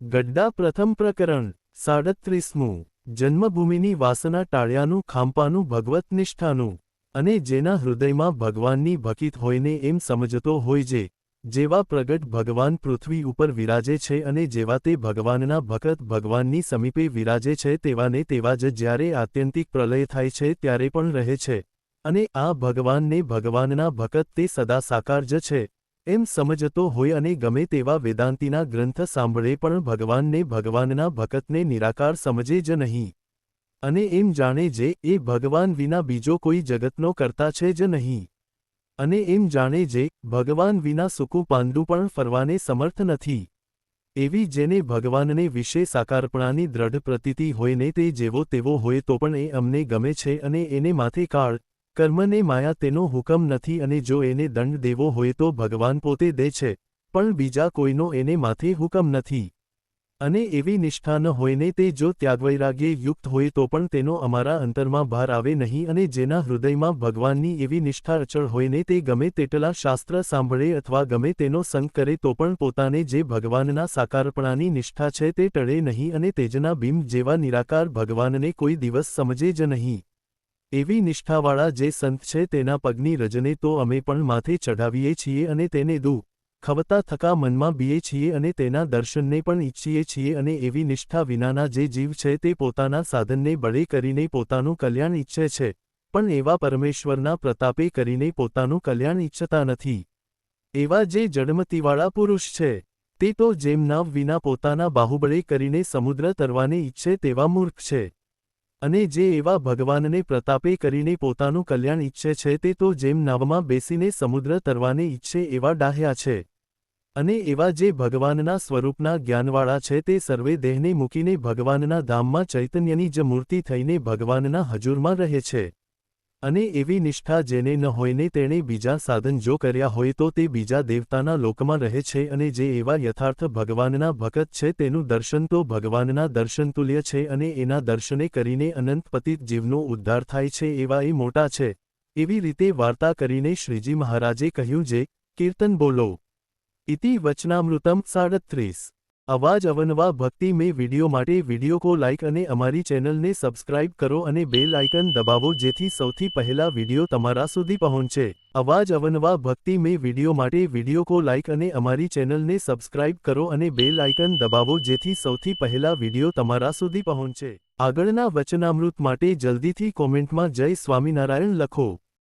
ગડ્ડા પ્રથમ પ્રકરણ, સાડત્રીસમું, જન્મભૂમિની વાસના ટાળ્યાનું, ખાંપાનું, ભગવત નિષ્ઠાનું, અને જેના હૃદયમાં ભગવાનની ભકિત હોયને એમ સમજતો હોય જે, જેવા પ્રગટ ભગવાન પૃથ્વી ઉપર વિરાજે છે અને જેવા તે ભગવાનના ભકત ભગવાનની સમીપે વિરાજે છે તેવાને તેવા જ જ્યારે આત્યંતિક પ્રલય થાય છે ત્યારે પણ રહે છે, અને આ ભગવાનને ભગવાનના ભકત તે સદા સાકાર જ છે. એમ સમજતો હોય અને ગમે તેવા વેદાંતિના ગ્રંથ સાંભળે પણ ભગવાનને ભગવાનના ભકતને નિરાકાર સમજે જ નહીં. અને એમ જાણે જે, એ ભગવાન વિના બીજો કોઈ જગતનો કરતા છે જ નહીં. અને એમ જાણે જે, ભગવાન વિના સૂકું પાંદડું પણ ફરવાને સમર્થ નથી. એવી જેને ભગવાનને વિશે સાકારપણાની દ્રઢ પ્રતીતિ હોય ને તે જેવો તેવો હોય તો પણ એ અમને ગમે છે અને એને માથે કાળ કર્મને માયા તેનો હુકમ નથી અને જો એને દંડ દેવો હોય તો ભગવાન પોતે દે છે, પણ બીજા કોઈનો એને માથે હુકમ નથી. અને એવી નિષ્ઠા ન હોયને તે જો ત્યાગવૈરાગ્યે યુક્ત હોય તો પણ તેનો અમારા અંતરમાં ભાર આવે નહીં અને જેના હૃદયમાં ભગવાનની એવી નિષ્ઠા અચળ હોયને તે ગમે તેટલા શાસ્ત્ર સાંભળે અથવા ગમે તેનો સંગ કરે તો પણ પોતાને જે ભગવાનના સાકારપણાની નિષ્ઠા છે તે ટળે નહીં અને તેજના બિંબ જેવા નિરાકાર ભગવાનને કોઈ દિવસ સમજે જ નહીં. એવી નિષ્ઠાવાળા જે સંત છે તેના પગની રજને તો અમે પણ માથે ચઢાવીએ છીએ અને તેને દુ, ખવતા થકા મનમાં બીએ છીએ અને તેના દર્શનને પણ ઈચ્છીએ છીએ અને એવી નિષ્ઠા વિનાના જે જીવ છે તે પોતાના સાધનને બળે કરીને પોતાનું કલ્યાણ ઈચ્છે છે, પણ એવા પરમેશ્વરના પ્રતાપે કરીને પોતાનું કલ્યાણ ઈચ્છતા નથી. એવા જે જડમતીવાળા પુરુષ છે, તે તો જેમ નાવ વિના પોતાના બાહુબળે કરીને સમુદ્ર તરવાને ઈચ્છે તેવા મૂર્ખ છે. અને જે એવા ભગવાનને પ્રતાપે કરીને પોતાનું કલ્યાણ ઈચ્છે છે તે તો જેમ નાવમાં બેસીને સમુદ્ર તરવાને ઈચ્છે એવા ડાહ્યા છે. અને એવા જે ભગવાનના સ્વરૂપના જ્ઞાનવાળા છે તે સર્વે દેહને મૂકીને ભગવાનના ધામમાં ચૈતન્યની જ મૂર્તિ થઈને ભગવાનના હજુરમાં રહે છે. અને એવી નિષ્ઠા જેને ન હોયને તેણે બીજા સાધન જો કર્યા હોય તો તે બીજા દેવતાના લોકમાં રહે છે અને જે એવા યથાર્થ ભગવાનના ભગત છે તેનું દર્શન તો ભગવાનના દર્શનતુલ્ય છે અને એના દર્શને કરીને અનંત પતિત જીવનો ઉદ્ધાર થાય છે એવા એ મોટા છે. એવી રીતે વાર્તા કરીને શ્રીજી મહારાજે કહ્યું જે, કીર્તન બોલો. ઇતિ વચનામૃતમ સાડત્રીસ. અવાજ અવનવા ભક્તિ મેં વિડિયો માટે વીડિયો કો લાઇક અને અમારી ચેનલને સબસ્ક્રાઇબ કરો અને બેલ આઇકન દબાવો જેથી સૌથી પહેલા વીડિયો તમારા સુધી પહોંચે. અવાજ અવનવા ભક્તિ મેં વિડિયો માટે વિડિયો કો લાઇક અને અમારી ચેનલને સબસ્ક્રાઇબ કરો અને બેલ આઇકન દબાવો જેથી સૌથી પહેલા વિડિયો તમારા સુધી પહોંચે. આગળના વચનામૃત માટે જલ્દીથી કોમેન્ટમાં જય સ્વામિનારાયણ લખો.